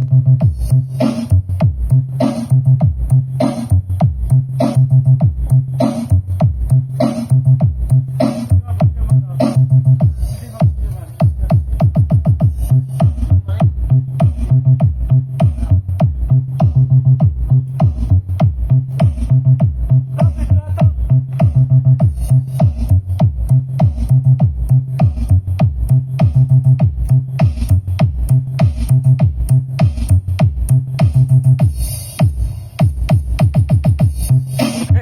you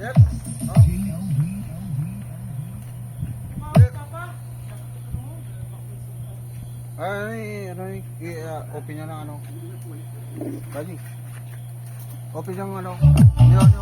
Yes. Oh. Ay, ano yung uh, open niya ng ano? Kaji. Open yung ano? Yun, yun.